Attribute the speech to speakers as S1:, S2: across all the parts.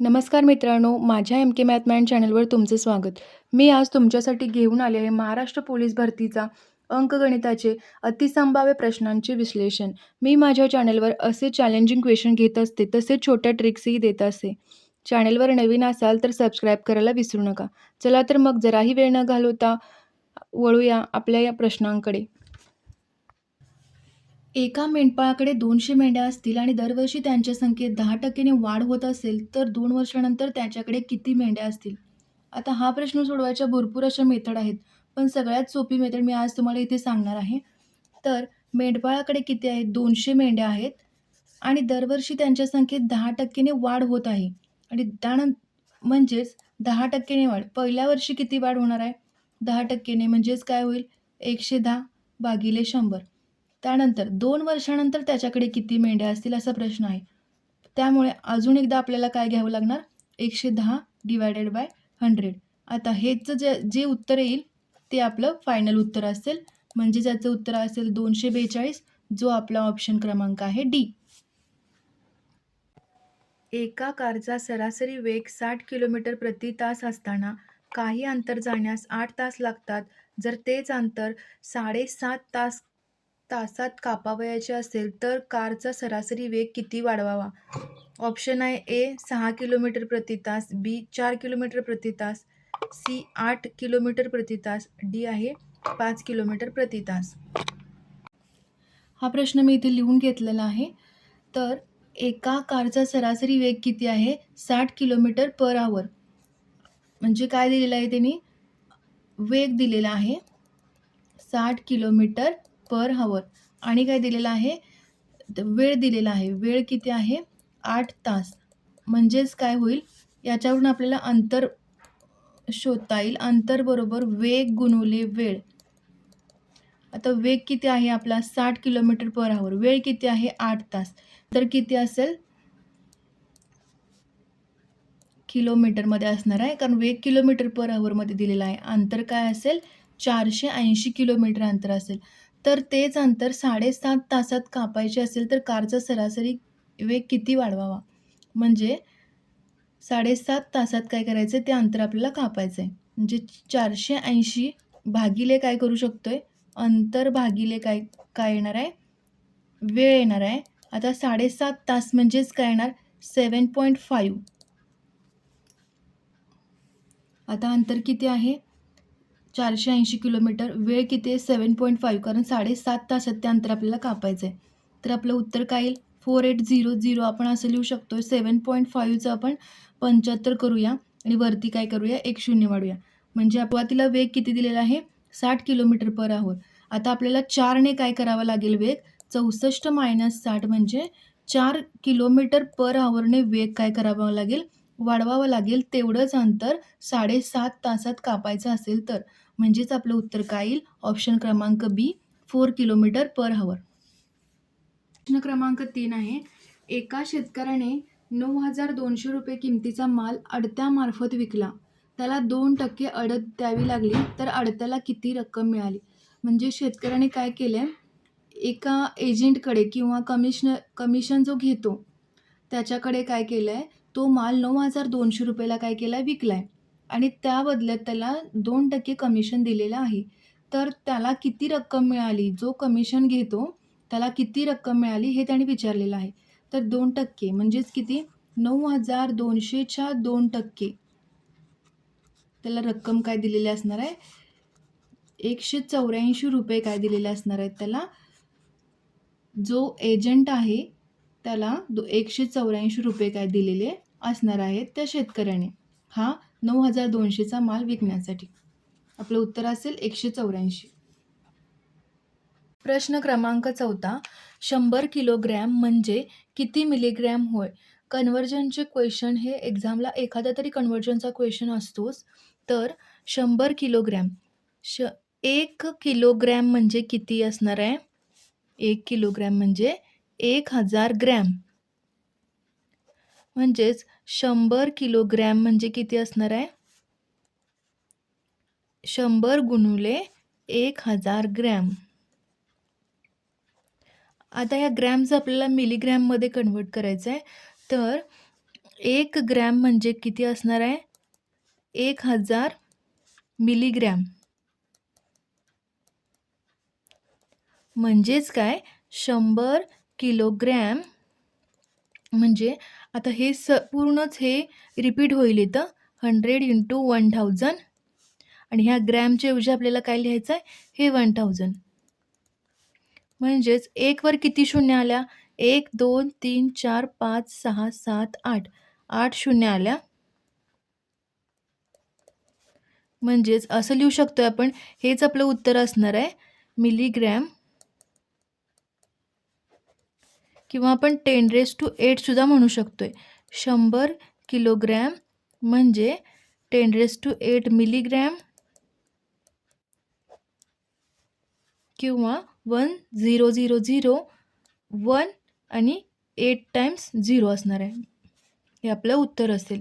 S1: नमस्कार मित्रांनो माझ्या एम के मॅथमॅन चॅनलवर तुमचे स्वागत. मी आज तुमच्यासाठी घेऊन आले आहे महाराष्ट्र पोलीस भरतीचा अंकगणिताचे अतिसंभाव्य प्रश्नांचे विश्लेषण. मी माझ्या चॅनलवर असे चॅलेंजिंग क्वेश्चन घेत असते तसेच छोट्या ट्रिक्सही देत असते चॅनलवर नवीन असाल तर सबस्क्राईब करायला विसरू नका. चला तर मग जराही वेळ न घालवता वळूया आपल्या या प्रश्नांकडे. एका मेंढपाळाकडे दोनशे मेंढ्या असतील आणि दरवर्षी त्यांच्या संख्येत दहा टक्क्याने वाढ होत असेल तर दोन वर्षानंतर त्याच्याकडे किती मेंढ्या असतील? आता हा प्रश्न सोडवायच्या भरपूर अशा मेथड आहेत पण सगळ्यात सोपी मेथड मी आज तुम्हाला इथे सांगणार आहे. तर मेंढपाळाकडे किती आहेत? दोनशे मेंढ्या आहेत आणि दरवर्षी त्यांच्या संख्येत दहा टक्क्याने वाढ होत आहे. आणि त्यानं म्हणजेच दहा टक्क्याने वाढ. पहिल्या वर्षी किती वाढ होणार आहे? दहा टक्क्याने म्हणजेच काय होईल? एकशे दहा भागिले शंभर. त्यानंतर दोन वर्षानंतर त्याच्याकडे किती मेंढ्या असतील असा प्रश्न आहे. त्यामुळे अजून एकदा आपल्याला काय घ्यावं लागणार? एकशे दहा डिवायडेड बाय हंड्रेड आता हेच जे जे उत्तर येईल ते आपलं फायनल उत्तर असेल. म्हणजे ज्याचं उत्तर असेल दोनशे बेचाळीस जो आपला ऑप्शन क्रमांक आहे डी एका कारचा सरासरी वेग साठ किलोमीटर प्रति तास असताना काही अंतर जाण्यास आठ तास लागतात. जर तेच अंतर साडेसात तास तासात कापावयाचे असेल तर कारचा सरासरी वेग किती वाढवावा? ऑप्शन आहे ए सहा किलोमीटर प्रति तास बी चार किलोमीटर प्रति तास सी आठ किलोमीटर प्रति तास डी आहे पाच किलोमीटर प्रति तास. हा प्रश्न मी इथे लिहून घेतलेला आहे. तर एका कारचा सरासरी वेग किती आहे? साठ किलोमीटर पर आवर म्हणजे काय दिलेलं आहे त्यांनी? वेग दिलेला आहे साठ किलोमीटर पर हवर. आणि काय दिलेलं आहे? वेळ दिलेला आहे. वेळ किती आहे? आठ तास. म्हणजेच काय होईल? याच्यावरून आपल्याला अंतर शोधता येईल. अंतर बरोबर वेग गुणवले वेळ. आता वेग किती आहे आपला? साठ किलोमीटर पर आवर वेळ किती आहे? आठ तास. तर किती असेल? किलोमीटरमध्ये असणार आहे. कारण वेग किलोमीटर पर आवरमध्ये दिलेला आहे. अंतर काय असेल? चारशे ऐंशी किलोमीटर अंतर असेल. तर तेच अंतर साडेसात तासात कापायचे असेल तर कारचा सरासरी वेग किती वाढवावा? म्हणजे साडेसात तासात काय करायचं ते अंतर आपल्याला कापायचं आहे म्हणजे चारशे ऐंशी भागिले काय करू शकतो आहे अंतर भागिले काय काय येणार आहे? वेळ येणार आहे. आता साडेसात तास म्हणजेच काय येणार? Seven point five. आता अंतर किती आहे? चारशे ऐंशी किलोमीटर वेळ किती आहे? सेवन पॉईंट फाईव्ह कारण साडेसात तासात ते अंतर आपल्याला कापायचं आहे तर आपलं उत्तर काय येईल? फोर एट झिरो झिरो आपण असं लिहू शकतो सेवन पॉईंट फाईव्हचं आपण पंच्याहत्तर करूया आणि वरती काय करूया? एक शून्य वाढूया. म्हणजे अपवातीला वेग किती दिलेला आहे? साठ किलोमीटर पर आवर आता आपल्याला चारने काय करावं लागेल वेग? चौसष्ट मायनस साठ म्हणजे चार किलोमीटर पर आवरने वेग काय करावा लागेल? वाढवावं लागेल तेवढंच अंतर साडेसात तासात कापायचं असेल तर. म्हणजेच आपलं उत्तर काय येईल? ऑप्शन क्रमांक बी फोर किलोमीटर पर हवर प्रश्न क्रमांक तीन आहे एका शेतकऱ्याने नऊ हजार दोनशे रुपये किमतीचा माल अडत्यामार्फत विकला. त्याला दोन टक्के अडत द्यावी लागली तर अडत्याला किती रक्कम मिळाली? म्हणजे शेतकऱ्याने काय केलं एका एजंटकडे किंवा कमिशनर कमिशन जो घेतो त्याच्याकडे काय केलं आहे तो माल नऊ हजार दोनशे रुपयाला काय केला आहे विकला आहे आणि त्या बदल्यात त्याला दोन टक्के कमिशन दिलेलं आहे. तर त्याला किती रक्कम मिळाली? जो कमिशन घेतो त्याला किती रक्कम मिळाली हे त्याने विचारलेलं आहे. तर दोन टक्के म्हणजेच किती? नऊ हजार दोनशेच्या दोन टक्के. त्याला रक्कम काय दिलेली असणार आहे? एकशे चौऱ्याऐंशी रुपये काय दिलेले असणार आहेत त्याला. जो एजंट आहे त्याला दो एकशे चौऱ्याऐंशी रुपये काय दिलेले असणार आहेत त्या शेतकऱ्याने. हा नऊ हजार दोनशेचा माल विकण्यासाठी. आपलं उत्तर असेल एकशे चौऱ्याऐंशी. प्रश्न क्रमांक चौथा शंभर किलोग्रॅम म्हणजे किती मिलीग्रॅम होय? कन्व्हर्जनचे क्वेश्चन हे एक्झामला एखादा तरी कन्व्हर्जनचा क्वेश्चन असतोच. तर शंभर किलोग्रॅम. श एक किलोग्रॅम म्हणजे किती असणार आहे? एक किलोग्रॅम म्हणजे एक हजार ग्रॅम. म्हणजेच शंभर किलोग्रॅम म्हणजे किती असणार आहे? शंभर गुणुले एक हजार ग्रॅम. आता ह्या ग्रॅम्स आपल्याला मिलीग्रॅममध्ये कन्वर्ट करायचं आहे तर एक ग्रॅम म्हणजे किती असणार आहे? एक हजार मिलीग्रॅम. म्हणजेच काय? शंभर किलोग्रॅम म्हणजे आता हे स पूर्णच हे रिपीट होईल इथं. हंड्रेड इंटू वन थाउजंड आणि ह्या ग्रॅमच्या ऐवजी आपल्याला काय लिहायचं आहे? हे वन थाउजंड म्हणजेच एकवर किती शून्य आल्या? एक दोन तीन चार पाच सहा सात आठ. आठ शून्य आल्या. म्हणजेच असं लिहू शकतो आपण. हेच आपलं उत्तर असणार आहे. मिलीग्रॅम किंवा आपण टेन रेस टू एटसुद्धा म्हणू शकतो आहे शंभर किलोग्रॅम म्हणजे ten raise to eight milligram किंवा one zero zero zero one आणि एट टाइम्स झिरो असणार आहे. हे आपलं उत्तर असेल.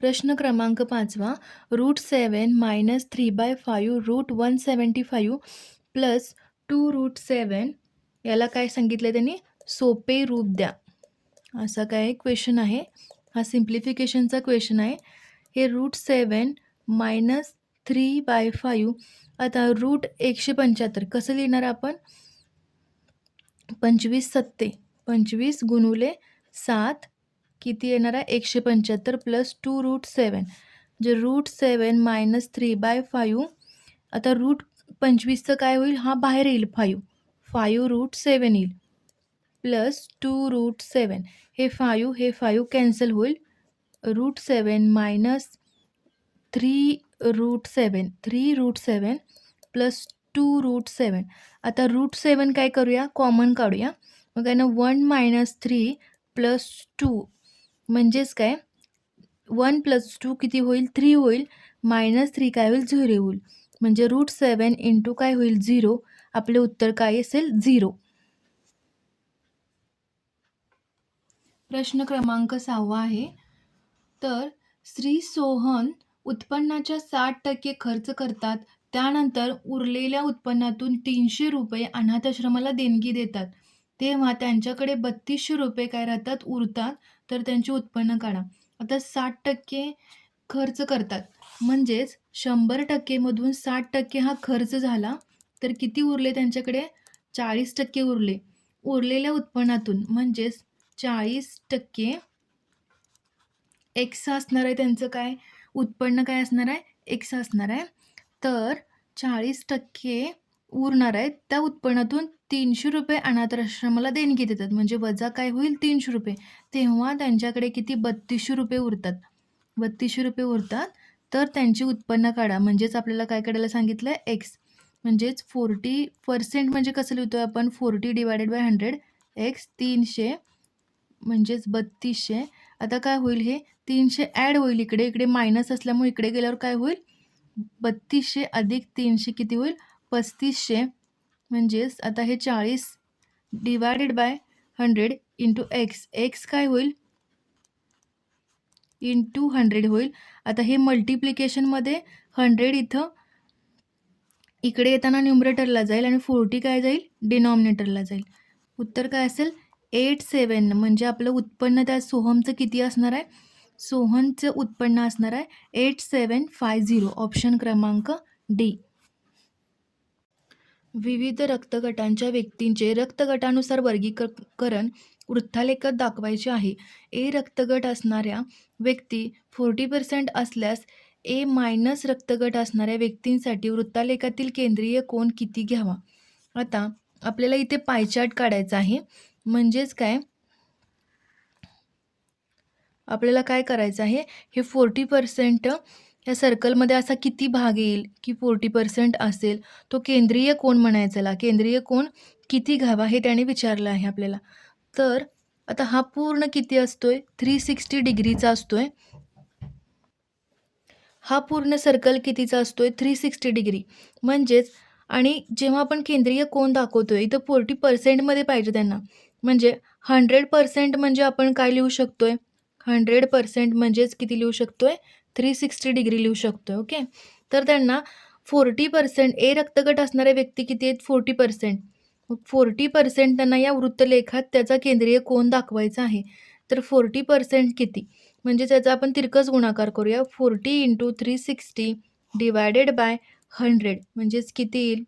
S1: प्रश्न क्रमांक पाचवा. Root seven minus three by five root one seventy five plus two root seven याला काय सांगितलं त्यांनी? सोपे रूप द्या. असा काय क्वेश्चन आहे? हा सिम्प्लिफिकेशनचा क्वेश्चन आहे. हे root seven minus three by five आता रूट एकशे पंच्याहत्तर कसं लिहिणार आपण? पंचवीस सत्ते पंचवीस गुणुले सात किती येणार आहे? एकशे पंच्याहत्तर प्लस टू रूट सेवन जे root seven minus three by five आता रूट पंचवीसचं काय होईल? हा बाहेर येईल फायू फायू रूट सेवन येईल. Plus two root seven. हे फायू हे फायू कॅन्सल होईल. Root seven minus three root seven. Three root seven plus two root seven. आता रूट सेवन काय करूया? कॉमन काढूया. मग आहे ना one minus three plus two. म्हणजेच काय? वन प्लस टू किती होईल? थ्री होईल. मायनस थ्री काय होईल? झिरो होईल. म्हणजे रूट सेवन इंटू काय होईल? झिरो. आपले उत्तर काय असेल? झिरो. प्रश्न क्रमांक सहावा आहे. तर श्री सोहन उत्पन्नाच्या साठ टक्के खर्च करतात. त्यानंतर उरलेल्या उत्पन्नातून तीनशे रुपये अनाथाश्रमाला देणगी देतात. तेव्हा त्यांच्याकडे बत्तीसशे रुपये काय राहतात? उरतात. तर त्यांचे उत्पन्न काढा. आता साठ टक्के खर्च करतात. म्हणजेच शंभर टक्केमधून साठ टक्के हा खर्च झाला. तर किती उरले त्यांच्याकडे? चाळीस टक्के उरले. उरलेल्या उत्पन्नातून म्हणजेच चाळीस टक्के एक्स असणार आहे त्यांचं काय? उत्पन्न काय असणार आहे? एक्स असणार आहे. तर चाळीस टक्के उरणार आहेत. त्या उत्पन्नातून तीनशे रुपये अनाथाश्रमाला देणगी देतात. म्हणजे वजा काय होईल? तीनशे रुपये. तेव्हा त्यांच्याकडे किती? बत्तीसशे रुपये उरतात. बत्तीसशे रुपये उरतात. तर त्यांची उत्पन्न काढा. म्हणजेच आपल्याला काय काढायला सांगितलं आहे एक्स. म्हणजेच फोर्टी पर्सेंट म्हणजे कसं लिहितो आहे आपण? Forty divided by hundred X तीनशे म्हणजेच बत्तीसशे. आता काय होईल हे? तीनशे ॲड होईल इकडे. इकडे मायनस असल्यामुळे इकडे गेल्यावर काय होईल? बत्तीसशे अधिक तीनशे किती होईल? पस्तीसशे. म्हणजेच आता हे चाळीस divided by hundred into X. X काय होईल? इंटू हंड्रेड होईल. आता हे मल्टिप्लिकेशनमध्ये हंड्रेड इथं इकडे येताना न्युमरेटरला जाईल आणि फोर्टी काय जाईल? डिनॉमिनेटरला जाईल. उत्तर काय असेल? एट सेवन म्हणजे आपलं उत्पन्न त्या सोहमचं किती असणार आहे? सोहनचं उत्पन्न असणार आहे eight seven five zero option क्रमांक डी विविध रक्तगटांच्या व्यक्तींचे रक्तगटानुसार वर्गीकरण वृत्तालेखत दाखवायचे आहे. ए रक्तगट असणाऱ्या व्यक्ती फोर्टी पर्सेंट असल्यास ए मायनस रक्तगट असणाऱ्या व्यक्तींसाठी वृत्तालेखातील केंद्रीय कोण किती घ्यावा? आता आपल्याला इथे पायचार्ट काढायचा आहे. म्हणजेच काय? आपल्याला काय करायचं आहे? हे फोर्टी पर्सेंट या सर्कलमध्ये असा किती भाग येईल? की फोर्टी पर्सेंट असेल. तो केंद्रीय कोण म्हणायचाला केंद्रीय कोण किती घ्यावा हे त्याने विचारलं आहे आपल्याला. तर आता हा पूर्ण किती असतो आहे थ्री सिक्स्टी डिग्रीचा असतो आहे हा पूर्ण सर्कल कितीचा असतो आहे थ्री सिक्स्टी डिग्री म्हणजेच आणि जेव्हा आपण केंद्रीय कोण दाखवतोय इथं फोर्टी पर्सेंटमध्ये पाहिजे त्यांना. म्हणजे हंड्रेड पर्सेंट म्हणजे आपण काय लिहू शकतोय? हंड्रेड पर्सेंट म्हणजेच किती लिहू शकतोय? थ्री सिक्स्टी डिग्री लिहू शकतो ओके तर त्यांना फोर्टी पर्सेंट ए रक्तगट असणाऱ्या व्यक्ती किती आहेत? फोर्टी पर्सेंट फोर्टी पर्सेंट त्यांना या वृत्तलेखात त्याचा केंद्रीय कोण दाखवायचा आहे. तर फोर्टी पर्सेंट किती? म्हणजे त्याचा आपण तिरकस गुणाकार करूया. Forty into three sixty divided by hundred म्हणजेच किती येईल?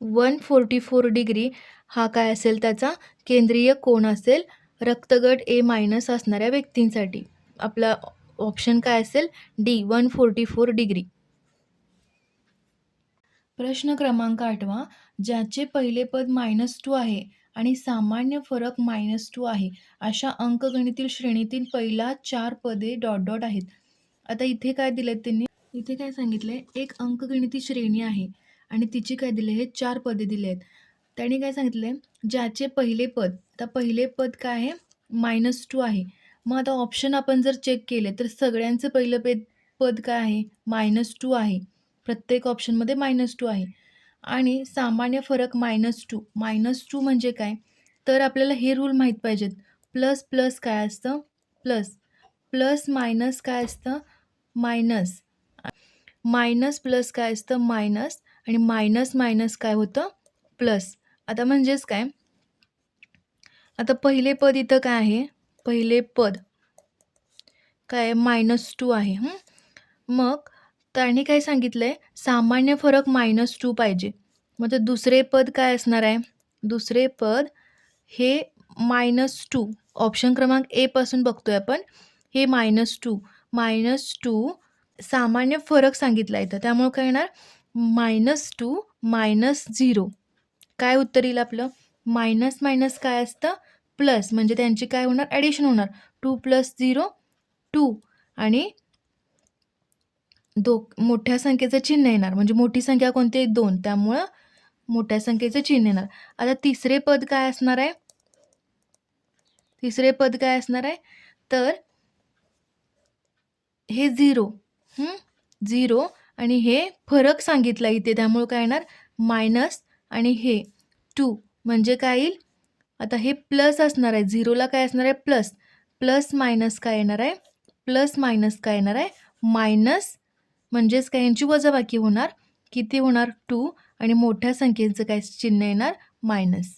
S1: वन फोर्टी फोर डिग्री हा काय असेल त्याचा? केंद्रीय कोण असेल. रक्तगट ए मायनस असणाऱ्या व्यक्तींसाठी. आपला ऑप्शन काय असेल? D one forty four degree प्रश्न क्रमांक आठवा. ज्याचे पहिले पद मायनस टू आहे आणि सामान्य फरक मायनस टू आहे. अशा अंकगणितील श्रेणीतील पहिला चार पदे डॉट डॉट आहेत. आता इथे काय दिलेत त्यांनी? इथे काय सांगितलं आहे एक अंकगणिती श्रेणी आहे आणि तिची काय दिले? हे चार पदे दिले आहेत. त्यांनी काय सांगितलं आहे ज्याचे पहिले पद आता पहिले पद काय आहे? मायनस टू आहे. मग आता ऑप्शन आपण जर चेक केले तर सगळ्यांचं पहिलं पेद पद काय आहे? मायनस टू आहे. प्रत्येक ऑप्शनमध्ये मायनस टू आहे. आणि सामान्य फरक मायनस टू मायनस टू म्हणजे काय? तर आपल्याला हे रूल माहीत पाहिजेत. प्लस प्लस काय असतं? प्लस प्लस मायनस काय असतं? मायनस मायनस प्लस काय असतं? मायनस आणि मायनस मायनस काय होतं? प्लस आता म्हणजेच काय? आता पहिले पद इथं काय आहे? पहिले पद. काय मायनस टू आहे. मग त्याने काय सांगितलं आहे सामान्य फरक मायनस टू पाहिजे. मग ते दुसरे पद काय असणार आहे? दुसरे पद हे मायनस टू ऑप्शन क्रमांक एपासून बघतो आहे आपण. हे मायनस टू मायनस टू सामान्य फरक सांगितला इथं. त्यामुळं काय येणार मायनस टू मायनस झिरो काय उत्तर येईल आपलं? मायनस मायनस काय असतं? प्लस म्हणजे त्यांची काय होणार? ॲडिशन होणार. टू प्लस झिरो टू आणि दो मोठ्या संख्येचं चिन्ह येणार. म्हणजे मोठी संख्या कोणती आहे? दोन. त्यामुळं मोठ्या संख्येचं चिन्ह येणार. आता तिसरे पद काय असणार आहे? तिसरे पद काय असणार आहे? तर हे झिरो. झिरो. आणि हे फरक सांगितला इथे. त्यामुळं काय येणार? मायनस आणि हे. टू. म्हणजे काय येईल? आता हे प्लस असणार आहे. झिरोला काय असणार आहे? प्लस. प्लस मायनस काय येणार आहे? प्लस मायनस काय येणार आहे? मायनस म्हणजेच काय यांची वजाबाकी होणार किती होणार? टू. आणि मोठ्या संख्येचं काय चिन्ह येणार? मायनस.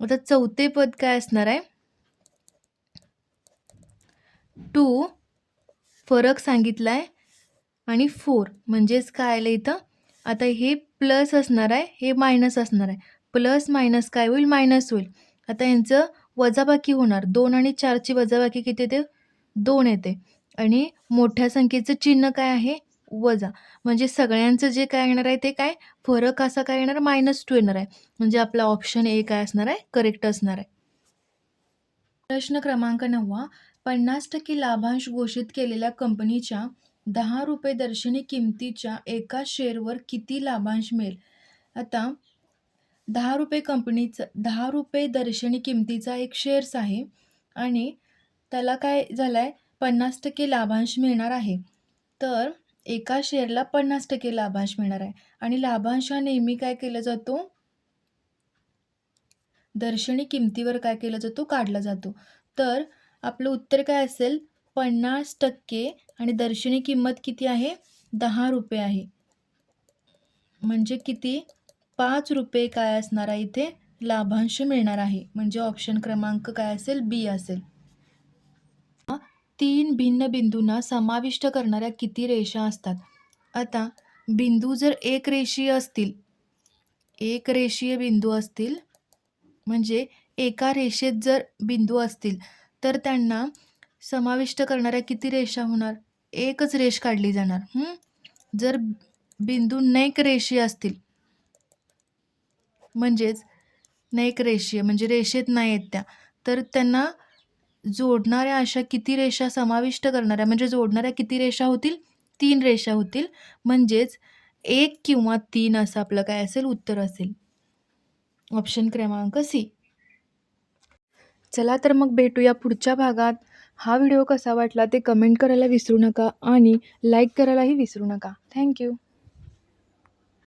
S1: आता चौथे पद काय असणार आहे? टू. फरक सांगितला आहे आणि फोर. म्हणजेच काय आलं इथं? आता हे प्लस असणार आहे हे मायनस असणार आहे. प्लस मायनस काय होईल? मायनस होईल. आता यांचं वजाबाकी होणार. दोन आणि चारची वजाबाकी किती येते? दोन येते. आणि मोठ्या संख्येचं चिन्ह काय आहे? वजा. म्हणजे सगळ्यांचं जे काय येणार आहे ते काय? फरक असा काय येणार? मायनस टू येणार आहे. म्हणजे आपला ऑप्शन ए काय असणार आहे? करेक्ट असणार आहे. प्रश्न क्रमांक नववा. पन्नास टक्के लाभांश घोषित केलेल्या कंपनीच्या दहा रुपये दर्शनी किमतीच्या एका शेअरवर किती लाभांश मिळेल? आता दहा रुपये कंपनीचं दहा रुपये दर्शनी किमतीचा एक शेअर्स आहे आणि त्याला काय झालं आहे पन्नास टक्के लाभांश मिळणार आहे. तर एका शेअरला पन्नास टक्के लाभांश मिळणार आहे. आणि लाभांश हा नेहमी काय केला जातो? दर्शनी किमतीवर काय केला जातो? काढला जातो. तर आपलं उत्तर काय असेल? पन्नास टक्के आणि दर्शनी किंमत किती आहे? दहा रुपये आहे. म्हणजे किती? पाच रुपये काय असणार आहे इथे? लाभांश मिळणार आहे. म्हणजे ऑप्शन क्रमांक काय असेल? बी असेल. तीन भिन्न बिंदूंना समाविष्ट करणाऱ्या किती रेषा असतात? आता बिंदू जर एक रेषीय असतील एक रेषीय बिंदू असतील म्हणजे एका रेषेत जर बिंदू असतील तर त्यांना समाविष्ट करणाऱ्या किती रेषा होणार? एकच रेष काढली जाणार. जर बिंदू नैक रेषीय असतील म्हणजेच नैक रेषीय म्हणजे रेषेत नाही आहेत त्या तर त्यांना जोडणाऱ्या अशा किती रेषा समाविष्ट करणाऱ्या म्हणजे जोडणाऱ्या किती रेषा होतील? तीन रेषा होतील. म्हणजेच एक किंवा तीन असं आपलं काय असेल? उत्तर असेल. ऑप्शन क्रमांक सी चला तर मग भेटूया पुढच्या भागात. हा व्हिडिओ कसा वाटला ते कमेंट करायला विसरू नका आणि लाईक करायलाही विसरू नका. थँक्यू